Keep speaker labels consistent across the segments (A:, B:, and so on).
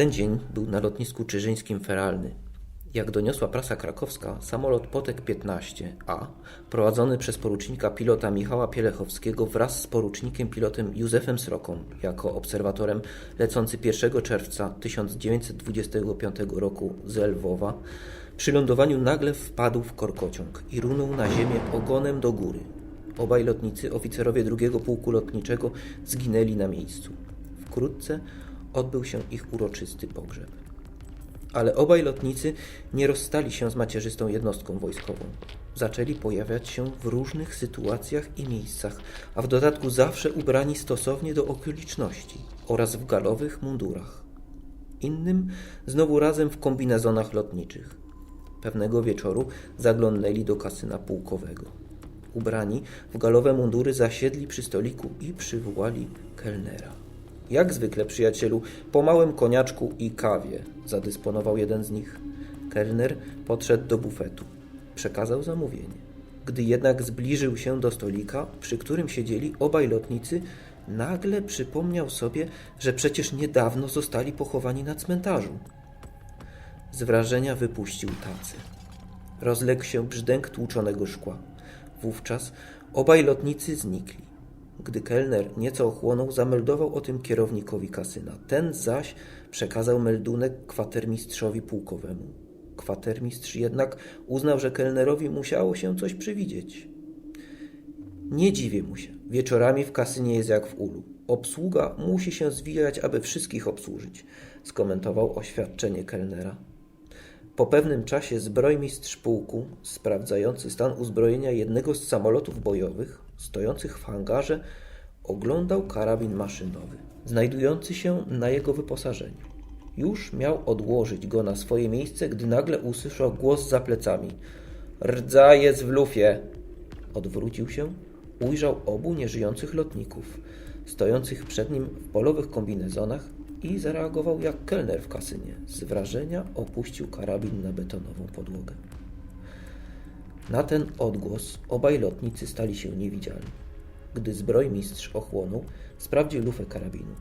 A: ten dzień był na lotnisku czyżyńskim feralny. Jak doniosła prasa krakowska, samolot Potek 15A, prowadzony przez porucznika pilota Michała Pielechowskiego wraz z porucznikiem pilotem Józefem Sroką, jako obserwatorem lecący 1 czerwca 1925 roku z Lwowa, przy lądowaniu nagle wpadł w korkociąg i runął na ziemię ogonem do góry. Obaj lotnicy, oficerowie drugiego pułku lotniczego, zginęli na miejscu. Wkrótce odbył się ich uroczysty pogrzeb. Ale obaj lotnicy nie rozstali się z macierzystą jednostką wojskową. Zaczęli pojawiać się w różnych sytuacjach i miejscach, a w dodatku zawsze ubrani stosownie do okoliczności oraz w galowych mundurach. Innym znowu razem w kombinezonach lotniczych. Pewnego wieczoru zaglądnęli do kasyna pułkowego. Ubrani w galowe mundury zasiedli przy stoliku i przywołali kelnera. Jak zwykle, przyjacielu, po małym koniaczku i kawie zadysponował jeden z nich. Kelner podszedł do bufetu. Przekazał zamówienie. Gdy jednak zbliżył się do stolika, przy którym siedzieli obaj lotnicy, nagle przypomniał sobie, że przecież niedawno zostali pochowani na cmentarzu. Z wrażenia wypuścił tacę. Rozległ się brzdęk tłuczonego szkła. Wówczas obaj lotnicy znikli. Gdy kelner nieco ochłonął, zameldował o tym kierownikowi kasyna. Ten zaś przekazał meldunek kwatermistrzowi pułkowemu. Kwatermistrz jednak uznał, że kelnerowi musiało się coś przywidzieć. Nie dziwię mu się. Wieczorami w kasynie jest jak w ulu. Obsługa musi się zwijać, aby wszystkich obsłużyć, skomentował oświadczenie kelnera. Po pewnym czasie zbrojmistrz pułku, sprawdzający stan uzbrojenia jednego z samolotów bojowych, stojących w hangarze, oglądał karabin maszynowy, znajdujący się na jego wyposażeniu. Już miał odłożyć go na swoje miejsce, gdy nagle usłyszał głos za plecami. Rdza jest w lufie! Odwrócił się, ujrzał obu nieżyjących lotników, stojących przed nim w polowych kombinezonach i zareagował jak kelner w kasynie. Z wrażenia opuścił karabin na betonową podłogę. Na ten odgłos obaj lotnicy stali się niewidzialni. Gdy zbrojmistrz ochłonął, sprawdził lufę karabinu.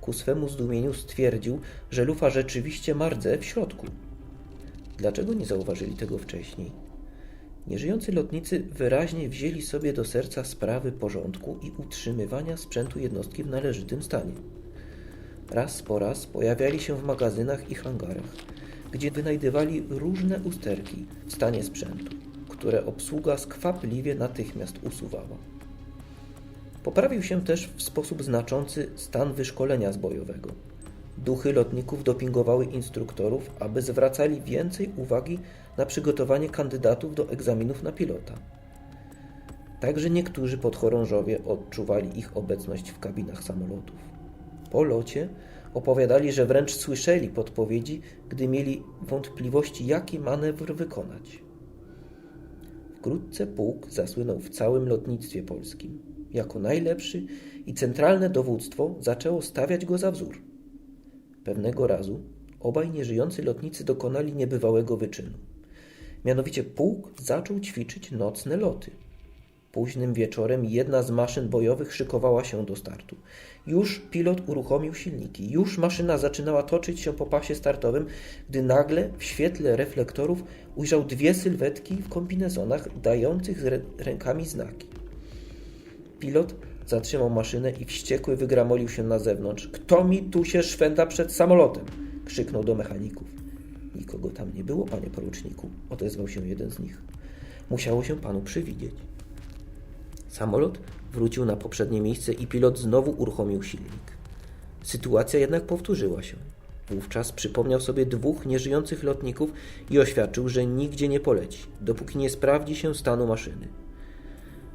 A: Ku swemu zdumieniu stwierdził, że lufa rzeczywiście ma w środku. Dlaczego nie zauważyli tego wcześniej? Nieżyjący lotnicy wyraźnie wzięli sobie do serca sprawy porządku i utrzymywania sprzętu jednostki w należytym stanie. Raz po raz pojawiali się w magazynach i hangarach, gdzie wynajdywali różne usterki w stanie sprzętu, które obsługa skwapliwie natychmiast usuwała. Poprawił się też w sposób znaczący stan wyszkolenia zbojowego. Duchy lotników dopingowały instruktorów, aby zwracali więcej uwagi na przygotowanie kandydatów do egzaminów na pilota. Także niektórzy podchorążowie odczuwali ich obecność w kabinach samolotów. Po locie opowiadali, że wręcz słyszeli podpowiedzi, gdy mieli wątpliwości, jaki manewr wykonać. Wkrótce pułk zasłynął w całym lotnictwie polskim. Jako najlepszy i centralne dowództwo zaczęło stawiać go za wzór. Pewnego razu obaj nieżyjący lotnicy dokonali niebywałego wyczynu. Mianowicie pułk zaczął ćwiczyć nocne loty. Późnym wieczorem jedna z maszyn bojowych szykowała się do startu. Już pilot uruchomił silniki, już maszyna zaczynała toczyć się po pasie startowym, gdy nagle w świetle reflektorów ujrzał dwie sylwetki w kombinezonach dających rękami znaki. Pilot zatrzymał maszynę i wściekły wygramolił się na zewnątrz. Kto mi tu się szwenda przed samolotem? krzyknął do mechaników. Nikogo tam nie było, panie poruczniku, odezwał się jeden z nich. Musiało się panu przywidzieć. Samolot wrócił na poprzednie miejsce i pilot znowu uruchomił silnik. Sytuacja jednak powtórzyła się. Wówczas przypomniał sobie dwóch nieżyjących lotników i oświadczył, że nigdzie nie poleci, dopóki nie sprawdzi się stanu maszyny.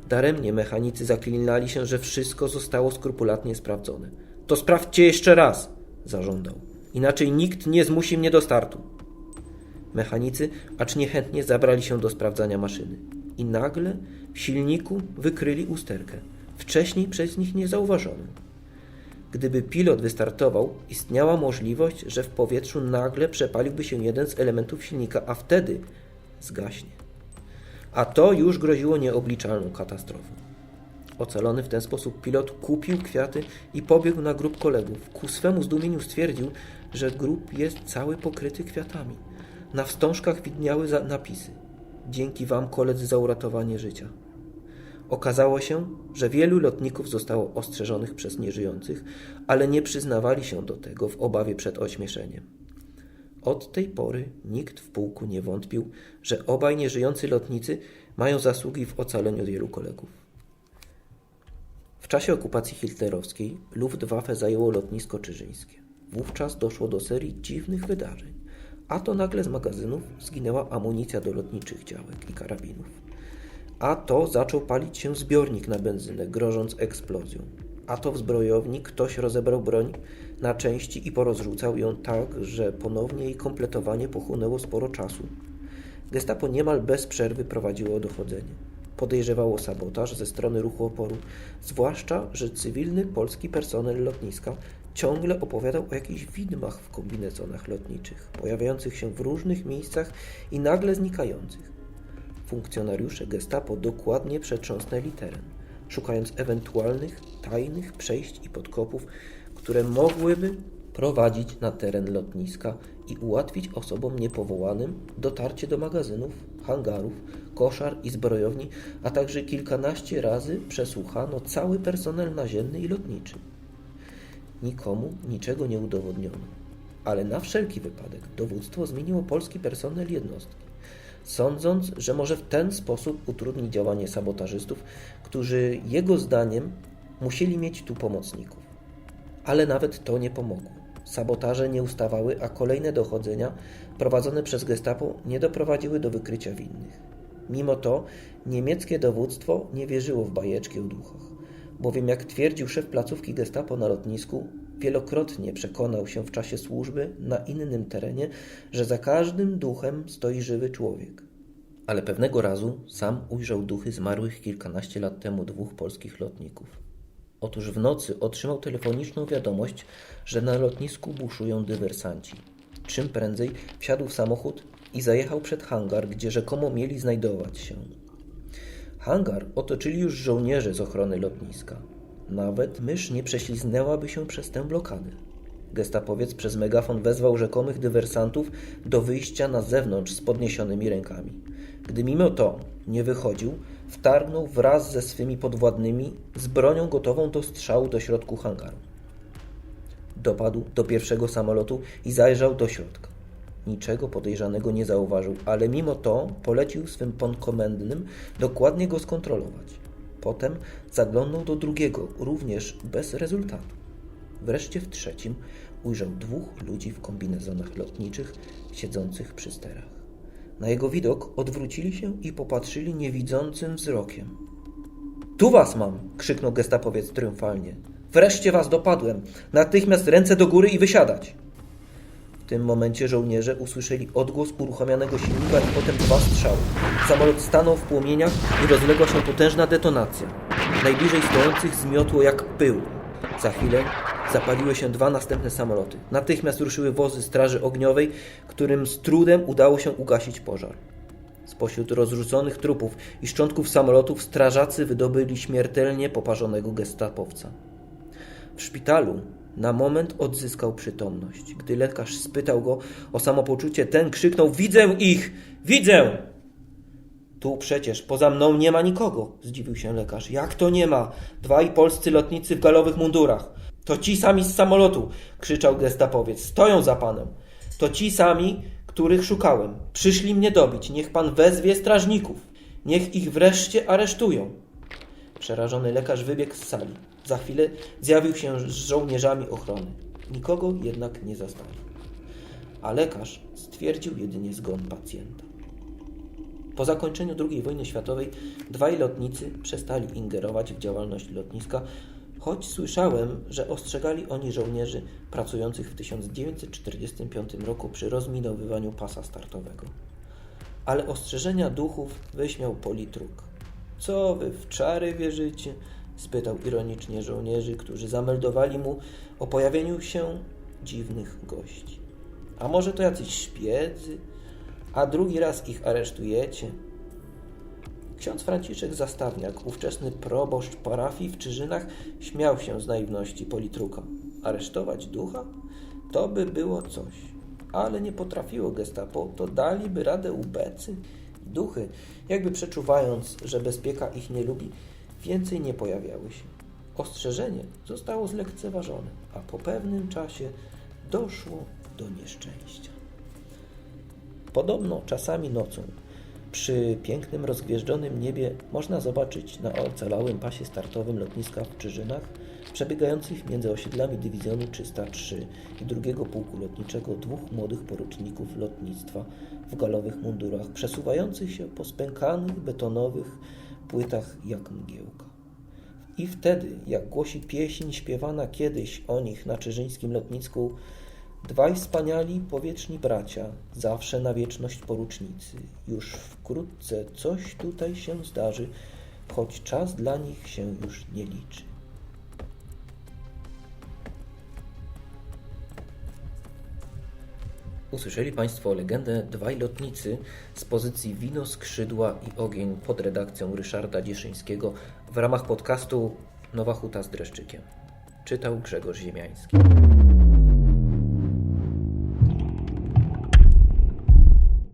A: Daremnie mechanicy zaklinali się, że wszystko zostało skrupulatnie sprawdzone. To sprawdźcie jeszcze raz, zażądał. Inaczej nikt nie zmusi mnie do startu. Mechanicy, acz niechętnie zabrali się do sprawdzania maszyny. I nagle w silniku wykryli usterkę, wcześniej przez nich niezauważoną. Gdyby pilot wystartował, istniała możliwość, że w powietrzu nagle przepaliłby się jeden z elementów silnika, a wtedy zgaśnie. A to już groziło nieobliczalną katastrofą. Ocalony w ten sposób pilot kupił kwiaty i pobiegł na grób kolegów. Ku swemu zdumieniu stwierdził, że grób jest cały pokryty kwiatami. Na wstążkach widniały napisy: Dzięki wam, koledzy, za uratowanie życia. Okazało się, że wielu lotników zostało ostrzeżonych przez nieżyjących, ale nie przyznawali się do tego w obawie przed ośmieszeniem. Od tej pory nikt w pułku nie wątpił, że obaj nieżyjący lotnicy mają zasługi w ocaleniu wielu kolegów. W czasie okupacji hitlerowskiej Luftwaffe zajęło lotnisko czyżyńskie. Wówczas doszło do serii dziwnych wydarzeń. A to nagle z magazynów zginęła amunicja do lotniczych działek i karabinów. A to zaczął palić się zbiornik na benzynę, grożąc eksplozją. A to w zbrojowni ktoś rozebrał broń na części i porozrzucał ją tak, że ponownie jej kompletowanie pochłonęło sporo czasu. Gestapo niemal bez przerwy prowadziło dochodzenie. Podejrzewało sabotaż ze strony ruchu oporu, zwłaszcza, że cywilny polski personel lotniska ciągle opowiadał o jakichś widmach w kombinezonach lotniczych, pojawiających się w różnych miejscach i nagle znikających. Funkcjonariusze gestapo dokładnie przetrząsnęli teren, szukając ewentualnych tajnych przejść i podkopów, które mogłyby prowadzić na teren lotniska i ułatwić osobom niepowołanym dotarcie do magazynów, hangarów, koszar i zbrojowni, a także kilkanaście razy przesłuchano cały personel naziemny i lotniczy. Nikomu niczego nie udowodniono, ale na wszelki wypadek dowództwo zmieniło polski personel jednostki, sądząc, że może w ten sposób utrudnić działanie sabotażystów, którzy jego zdaniem musieli mieć tu pomocników. Ale nawet to nie pomogło. Sabotaże nie ustawały, a kolejne dochodzenia prowadzone przez gestapo nie doprowadziły do wykrycia winnych. Mimo to niemieckie dowództwo nie wierzyło w bajeczki o duchach, bowiem jak twierdził szef placówki gestapo na lotnisku, wielokrotnie przekonał się w czasie służby na innym terenie, że za każdym duchem stoi żywy człowiek. Ale pewnego razu sam ujrzał duchy zmarłych kilkanaście lat temu dwóch polskich lotników. Otóż w nocy otrzymał telefoniczną wiadomość, że na lotnisku buszują dywersanci. Czym prędzej wsiadł w samochód i zajechał przed hangar, gdzie rzekomo mieli znajdować się. Hangar otoczyli już żołnierze z ochrony lotniska. Nawet mysz nie prześliznęłaby się przez tę blokadę. Gestapowiec przez megafon wezwał rzekomych dywersantów do wyjścia na zewnątrz z podniesionymi rękami. Gdy mimo to nie wychodził, wtargnął wraz ze swymi podwładnymi z bronią gotową do strzału do środku hangaru. Dopadł do pierwszego samolotu i zajrzał do środka. Niczego podejrzanego nie zauważył, ale mimo to polecił swym podkomendnym dokładnie go skontrolować. Potem zaglądnął do drugiego, również bez rezultatu. Wreszcie w trzecim ujrzał dwóch ludzi w kombinezonach lotniczych siedzących przy sterach. Na jego widok odwrócili się i popatrzyli niewidzącym wzrokiem. Tu was mam! krzyknął gestapowiec triumfalnie. Wreszcie was dopadłem! Natychmiast ręce do góry i wysiadać! W tym momencie żołnierze usłyszeli odgłos uruchomionego silnika i potem dwa strzały. Samolot stanął w płomieniach i rozległa się potężna detonacja. Najbliżej stojących zmiotło jak pył. Za chwilę zapaliły się dwa następne samoloty. Natychmiast ruszyły wozy straży ogniowej, którym z trudem udało się ugasić pożar. Spośród rozrzuconych trupów i szczątków samolotów strażacy wydobyli śmiertelnie poparzonego gestapowca. W szpitalu na moment odzyskał przytomność. Gdy lekarz spytał go o samopoczucie, ten krzyknął: Widzę ich! Widzę! Tu przecież poza mną nie ma nikogo, zdziwił się lekarz. Jak to nie ma? Dwaj polscy lotnicy w galowych mundurach. To ci sami z samolotu, krzyczał gestapowiec. Stoją za panem. To ci sami, których szukałem. Przyszli mnie dobić. Niech pan wezwie strażników. Niech ich wreszcie aresztują. Przerażony lekarz wybiegł z sali. Za chwilę zjawił się z żołnierzami ochrony. Nikogo jednak nie zastali. A lekarz stwierdził jedynie zgon pacjenta. Po zakończeniu II wojny światowej dwaj lotnicy przestali ingerować w działalność lotniska, choć słyszałem, że ostrzegali oni żołnierzy pracujących w 1945 roku przy rozminowywaniu pasa startowego. Ale ostrzeżenia duchów wyśmiał politruk. Co wy w czary wierzycie? spytał ironicznie żołnierzy, którzy zameldowali mu o pojawieniu się dziwnych gości. A może to jacyś szpiedzy? A drugi raz ich aresztujecie? Ksiądz Franciszek Zastawniak, ówczesny proboszcz parafii w Czyżynach, śmiał się z naiwności politruka. Aresztować ducha? To by było coś. Ale nie potrafiło gestapo, to daliby radę ubecy. Duchy, jakby przeczuwając, że bezpieka ich nie lubi, więcej nie pojawiały się. Ostrzeżenie zostało zlekceważone, a po pewnym czasie doszło do nieszczęścia. Podobno czasami nocą przy pięknym, rozgwieżdżonym niebie można zobaczyć na ocalałym pasie startowym lotniska w Czyżynach przebiegających między osiedlami dywizjonu 303 i drugiego pułku lotniczego dwóch młodych poruczników lotnictwa w galowych mundurach przesuwających się po spękanych betonowych płytach jak mgiełka. I wtedy, jak głosi pieśń śpiewana kiedyś o nich na czyżyńskim lotnisku, dwaj wspaniali powieczni bracia, zawsze na wieczność porucznicy, już wkrótce coś tutaj się zdarzy, choć czas dla nich się już nie liczy. Usłyszeli Państwo legendę Dwaj Lotnicy z pozycji Wino, Skrzydła i Ogień pod redakcją Ryszarda Dzieszyńskiego w ramach podcastu Nowa Huta z Dreszczykiem. Czytał Grzegorz Ziemiański.